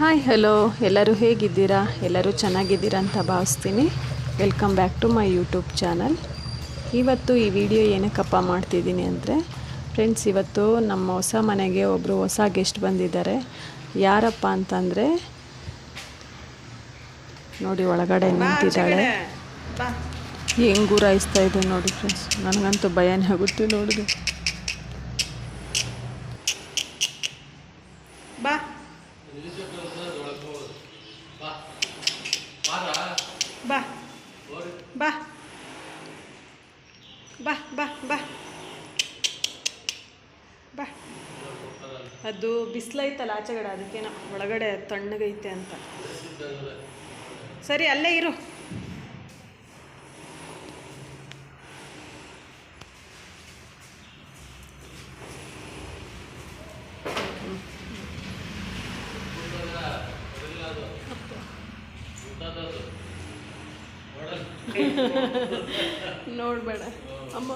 Hi hello ಎಲ್ಲರೂ ಹೇಗಿದ್ದೀರಾ? ಎಲ್ಲರೂ ಚೆನ್ನಾಗಿದ್ದೀರಾ ಅಂತ ಭಾವಿಸ್ತೀನಿ. Welcome back to my YouTube channel ಇವತ್ತು ಈ ವಿಡಿಯೋ ಏನಕ್ಕಪ್ಪ ಮಾಡ್ತಿದ್ದೀನಿ ಅಂದರೆ ಫ್ರೆಂಡ್ಸ್ ಇವತ್ತು ನಮ್ಮ ಹೊಸ ಮನೆಗೆ ಒಬ್ಬರು ಹೊಸ ಗೆಸ್ಟ್ ಬಂದಿದ್ದಾರೆ. ಯಾರಪ್ಪ ಅಂತಂದರೆ ನೋಡಿ ಒಳಗಡೆ ನಿಂತಿದ್ದಾಳೆ. ಹೆಂಗೂರಾಯಿಸ್ತಾ ಇದೆ ನೋಡಿ ಫ್ರೆಂಡ್ಸ್ ನನಗಂತೂ ಭಯನೇ ಆಗುತ್ತೆ ನೋಡಿದೆ ಬಾ ಬಾ ಬಾ. ಬಾ ಬಾ ಬಾ. ಬಾ. ಅದು ಬಿಸಿಲೈತಲ್ಲ ಆಚೆಗಡೆ, ಅದಕ್ಕೇನೋ ಒಳಗಡೆ ತಣ್ಣಗೈತೆ ಅಂತ. ಸರಿ, ಅಲ್ಲೇ ಇರು. ನೋಡಬೇಡ. ಅಮ್ಮ.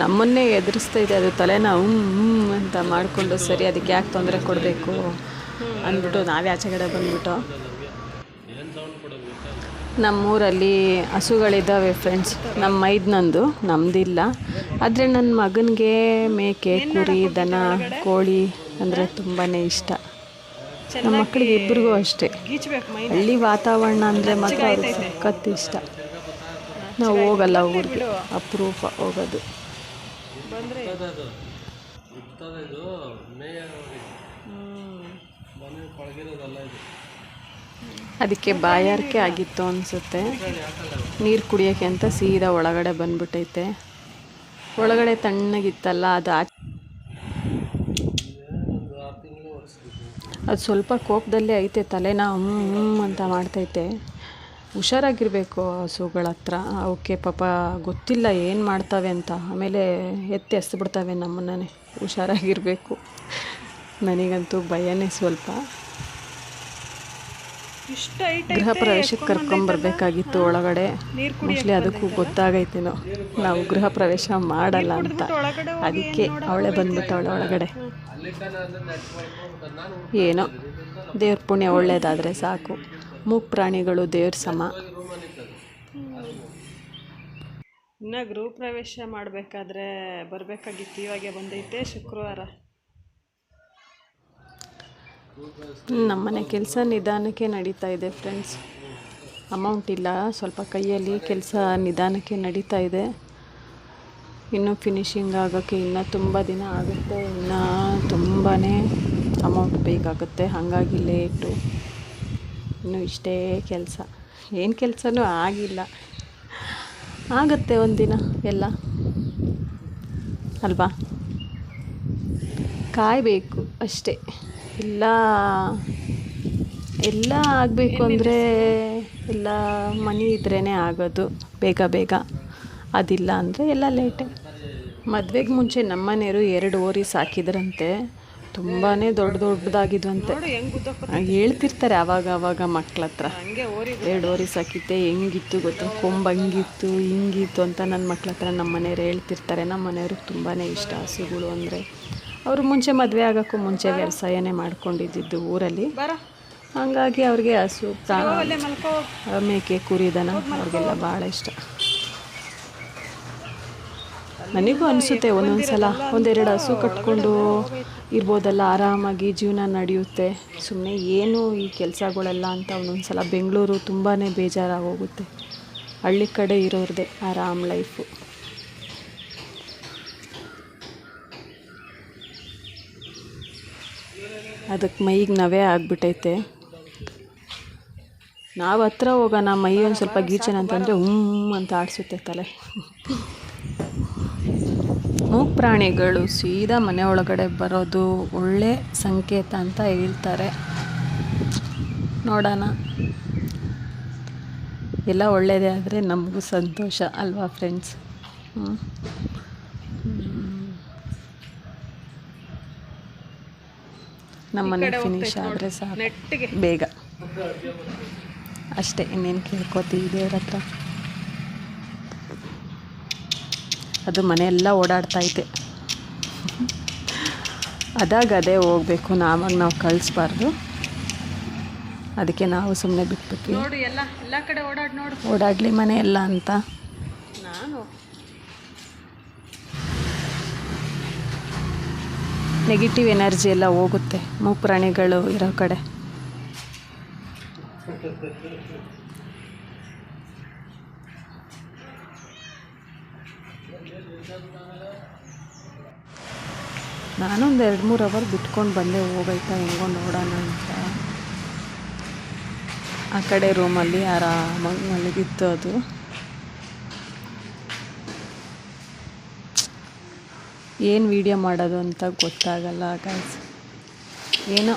ನಮ್ಮನ್ನೇ ಎದುರಿಸ್ತಾ ಇದೆ, ಅದು ತಲೆನ ಹ್ಞೂ ಅಂತ ಮಾಡಿಕೊಂಡು ಸರಿ, ಅದಕ್ಕೆ ಯಾಕೆ ತೊಂದರೆ ಕೊಡಬೇಕು ಅಂದ್ಬಿಟ್ಟು ನಾವೇ ಆಚೆಗಡೆ ಬಂದ್ಬಿಟ್ಟು. ನಮ್ಮೂರಲ್ಲಿ ಹಸುಗಳಿದ್ದಾವೆ ಫ್ರೆಂಡ್ಸ್ ನಮ್ಮ ಮೈದ್ನಂದು ನಮ್ಮದಿಲ್ಲ ಆದರೆ ನನ್ನ ಮಗನಿಗೆ ಮೇಕೆ, ಕುರಿ, ದನ, ಕೋಳಿ ಅಂದರೆ ತುಂಬಾ ಇಷ್ಟ. ನಮ್ಮ ಮಕ್ಕಳಿಗೆ ಇಬ್ಬರಿಗೂ ಅಷ್ಟೇ. ಹಳ್ಳಿ ವಾತಾವರಣ ಅಂದರೆ ಮಾತ್ರ ಅವ್ರಿಗೆ ಸಖತ್ ಇಷ್ಟ. ನಾವು ಹೋಗಲ್ಲ ಊರಿಗೆ. ಅಪರೂಪ ಹೋಗೋದು. ಅದಕ್ಕೆ ಬಾಯಾರಿಕೆ ಆಗಿತ್ತು ಅನಿಸುತ್ತೆ. ನೀರು ಕುಡಿಯೋಕ್ಕೆ ಅಂತ ಸೀದಾ ಒಳಗಡೆ ಬಂದ್ಬಿಟ್ಟೈತೆ ಒಳಗಡೆ ತಣ್ಣಗಿತ್ತಲ್ಲ, ಅದು ಅದು ಸ್ವಲ್ಪ ಕೋಪದಲ್ಲೇ ಐತೆ ತಲೆನ ಹ್ಞೂ ಹ್ಞೂ ಅಂತ ಮಾಡ್ತೈತೆ. ಹುಷಾರಾಗಿರಬೇಕು ಹಸುಗಳ ಹತ್ರ. ಅವಕ್ಕೆ ಪಾಪ ಗೊತ್ತಿಲ್ಲ ಏನು ಮಾಡ್ತವೆ ಅಂತ. ಆಮೇಲೆ ಎತ್ತಿ ಎಸ್ಬಿಡ್ತವೆ ನಮ್ಮನ್ನೇ. ಹುಷಾರಾಗಿರಬೇಕು. ನನಗಂತೂ ಭಯನೇ ಸ್ವಲ್ಪ. ಗೃಹ ಪ್ರವೇಶಕ್ಕೆ ಕರ್ಕೊಂಬರ್ಬೇಕಾಗಿತ್ತು ಒಳಗಡೆ. ಮೋಸ್ಟ್ಲಿ ಅದಕ್ಕೂ ಗೊತ್ತಾಗೈತೇನೋ. ನಾವು ಗೃಹ ಪ್ರವೇಶ ಮಾಡಲ್ಲ ಅಂತ. ಅದಕ್ಕೆ ಅವಳೇ ಬಂದ್ಬಿಟ್ಟವಳೆ ಒಳಗಡೆ. ಏನೋ. ದೇವ್ರ ಪುಣ್ಯ ಒಳ್ಳೇದಾದರೆ ಸಾಕು. ಮೂಕ್ ಪ್ರಾಣಿಗಳು ದೇವ್ರ ಸಮ. ಇನ್ನು ಗೃಹ ಪ್ರವೇಶ ಮಾಡಬೇಕಾದ್ರೆ ಬರಬೇಕಾಗಿತ್ತು. ಇವಾಗೆ ಬಂದೈತೆ ಶುಕ್ರವಾರ. ನಮ್ಮನೆ ಕೆಲಸ ನಿಧಾನಕ್ಕೆ ನಡೀತಾ ಇದೆ ಫ್ರೆಂಡ್ಸ್. ಅಮೌಂಟ್ ಇಲ್ಲ. ಸ್ವಲ್ಪ ಕೈಯಲ್ಲಿ ಕೆಲಸ ನಿಧಾನಕ್ಕೆ ನಡೀತಾ ಇದೆ. ಇನ್ನೂ ಫಿನಿಶಿಂಗ್ ಆಗೋಕ್ಕೆ ಇನ್ನೂ ತುಂಬ ದಿನ ಆಗುತ್ತೆ. ಇನ್ನು ತುಂಬಾ ಅಮೌಂಟ್ ಬೇಕಾಗುತ್ತೆ. ಹಾಗಾಗಿ ಲೇಟು ಇನ್ನು ಇಷ್ಟೇ ಕೆಲಸ. ಏನು ಕೆಲಸನೂ ಆಗಿಲ್ಲ. ಆಗುತ್ತೆ ಒಂದಿನ ಎಲ್ಲ. ಅಲ್ವಾ? ಕಾಯಬೇಕು ಅಷ್ಟೇ. ಎಲ್ಲ ಎಲ್ಲ ಆಗಬೇಕು ಅಂದರೆ ಎಲ್ಲ ಮನಿ ಇದ್ರೇ ಆಗೋದು. ಬೇಗ ಬೇಗ. ಅದಿಲ್ಲ ಅಂದರೆ ಎಲ್ಲ ಲೇಟೆ ಮದುವೆಗೆ ಮುಂಚೆ ನಮ್ಮನೆಯವರು ಎರಡು ಓರಿ ಸಾಕಿದ್ರಂತೆ. ತುಂಬಾ ದೊಡ್ಡ ದೊಡ್ಡದಾಗಿದ್ವಂತೆ. ಹೇಳ್ತಿರ್ತಾರೆ ಆವಾಗ ಆವಾಗ ಮಕ್ಳ ಹತ್ರ. ಎರಡು ಓರಿ ಸಾಕಿತ್ತೆ ಹೆಂಗಿತ್ತು ಗೊತ್ತು? ಕೊಂಬಂಗಿತ್ತು ಹಿಂಗಿತ್ತು ಅಂತ ನನ್ನ ಮಕ್ಳ ಹತ್ರ ನಮ್ಮ ಮನೆಯವ್ರು ಹೇಳ್ತಿರ್ತಾರೆ. ನಮ್ಮ ಮನೆಯವ್ರಿಗೆ ತುಂಬಾ ಇಷ್ಟ ಹಸುಗಳು ಅಂದರೆ. ಅವರು ಮುಂಚೆ ಮದುವೆ ಆಗೋಕ್ಕೂ ಮುಂಚೆ ವ್ಯವಸಾಯನೇ ಮಾಡ್ಕೊಂಡಿದ್ದಿದ್ದು ಊರಲ್ಲಿ. ಹಂಗಾಗಿ ಅವ್ರಿಗೆ ಹಸು ಮೇಕೆ ಕುರಿದನ ಅವ್ರಿಗೆಲ್ಲ ಭಾಳ ಇಷ್ಟ. ನನಗೂ ಅನಿಸುತ್ತೆ ಒಂದೊಂದು ಸಲ ಒಂದೆರಡು ಹಸು ಕಟ್ಕೊಂಡು ಇರ್ಬೋದಲ್ಲ, ಆರಾಮಾಗಿ ಜೀವನ ನಡೆಯುತ್ತೆ. ಸುಮ್ಮನೆ ಏನು ಈ ಕೆಲಸಗಳೆಲ್ಲ ಅಂತ ಒಂದೊಂದು ಸಲ ಬೆಂಗಳೂರು ತುಂಬಾ ಬೇಜಾರಾಗೋಗುತ್ತೆ. ಹಳ್ಳಿ ಕಡೆ ಇರೋರ್ದೇ ಆರಾಮ್ ಲೈಫು ಅದಕ್ಕೆ ಮೈಗೆ ನವೆ ಆಗ್ಬಿಟೈತೆ. ನಾವು ಹತ್ರ ಹೋಗೋಣ, ಮೈ ಒಂದು ಸ್ವಲ್ಪ ಗೀಚನ ಅಂತಂದರೆ ಹ್ಞೂ ಅಂತ ಆಡಿಸುತ್ತೆ ತಲೆ. ಮೂಕ್ ಪ್ರಾಣಿಗಳು ಸೀದಾ ಮನೆ ಒಳಗಡೆ ಬರೋದು ಒಳ್ಳೆ ಸಂಕೇತ ಅಂತ ಹೇಳ್ತಾರೆ. ನೋಡೋಣ. ಎಲ್ಲ ಒಳ್ಳೆಯದೇ ಆದರೆ ನಮಗೂ ಸಂತೋಷ ಅಲ್ವಾ ಫ್ರೆಂಡ್ಸ್? ನಮ್ಮನೆ ಫಿನಿಶ್ ಆದರೆ ಸಾಕು. ಬೇಗ. ಅಷ್ಟೇ ಇನ್ನೇನು ಕೇಳ್ಕೊತೀವಿ ದೇವ್ರ ಹತ್ರ ಅದು ಮನೆಯೆಲ್ಲ ಓಡಾಡ್ತಾ ಐತೆ. ಅದಾಗ ಅದೇ ಹೋಗ್ಬೇಕು ನಾವಾಗ ನಾವು ಕಳಿಸ್ಬಾರ್ದು. ಅದಕ್ಕೆ ನಾವು ಸುಮ್ಮನೆ ಬಿಟ್ಬಿಟ್ವಿ. ನೋಡು ಎಲ್ಲ ಎಲ್ಲ ಕಡೆ ಓಡಾಡಿ ನೋಡು. ಓಡಾಡಲಿ ಮನೆ ಎಲ್ಲ ಅಂತ. ನಾನು. ನೆಗೆಟಿವ್ ಎನರ್ಜಿ ಎಲ್ಲ ಹೋಗುತ್ತೆ. ಮೂಕ್ರಾಣಿಗಳು ಇರೋ ಕಡೆ. ನಾನೊಂದು ಎರಡು ಮೂರು ಅವರ್ ಬಿಟ್ಕೊಂಡು ಬಂದೆ, ಹೋಗೈತಾ ಹೆಂಗೋ ನೋಡೋಣ ಅಂತ. ಆ ಕಡೆ ರೂಮಲ್ಲಿ ಆರಾಮಾಗಿ ಮಲಗಿತ್ತು ಅದು. ಏನು ವೀಡಿಯೋ ಮಾಡೋದು ಅಂತ ಗೊತ್ತಾಗಲ್ಲ ಗೈಸ್ ಏನೋ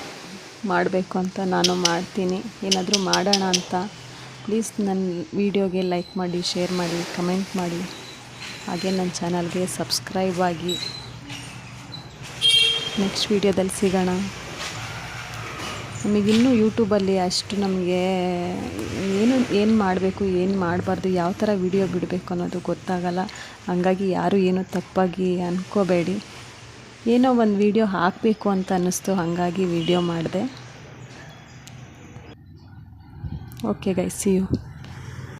ಮಾಡಬೇಕು ಅಂತ ನಾನು ಮಾಡ್ತೀನಿ. ಏನಾದರೂ ಮಾಡೋಣ ಅಂತ. ಪ್ಲೀಸ್ ನನ್ನ ವೀಡಿಯೋಗೆ ಲೈಕ್ ಮಾಡಿ ಶೇರ್ ಮಾಡಿ ಕಮೆಂಟ್ ಮಾಡಿ. ಹಾಗೆ ನನ್ನ ಚಾನಲ್ಗೆ ಸಬ್ಸ್ಕ್ರೈಬ್ ಆಗಿ. ನೆಕ್ಸ್ಟ್ ವೀಡಿಯೋದಲ್ಲಿ ಸಿಗೋಣ. ನಮಗಿನ್ನೂ ಯೂಟ್ಯೂಬಲ್ಲಿ ಅಷ್ಟು ನಮಗೆ ಏನು ಏನು ಮಾಡಬೇಕು, ಏನು ಮಾಡಬಾರ್ದು, ಯಾವ ಥರ ವಿಡಿಯೋ ಬಿಡಬೇಕು ಅನ್ನೋದು ಗೊತ್ತಾಗಲ್ಲ. ಹಂಗಾಗಿ ಯಾರು ಏನು ತಪ್ಪಾಗಿ ಅಂದ್ಕೋಬೇಡಿ ಏನೋ ಒಂದು ವಿಡಿಯೋ ಹಾಕಬೇಕು ಅಂತ ಅನ್ನಿಸ್ತು, ಹಾಗಾಗಿ ವೀಡಿಯೋ ಮಾಡಿದೆ. Okay guy see you.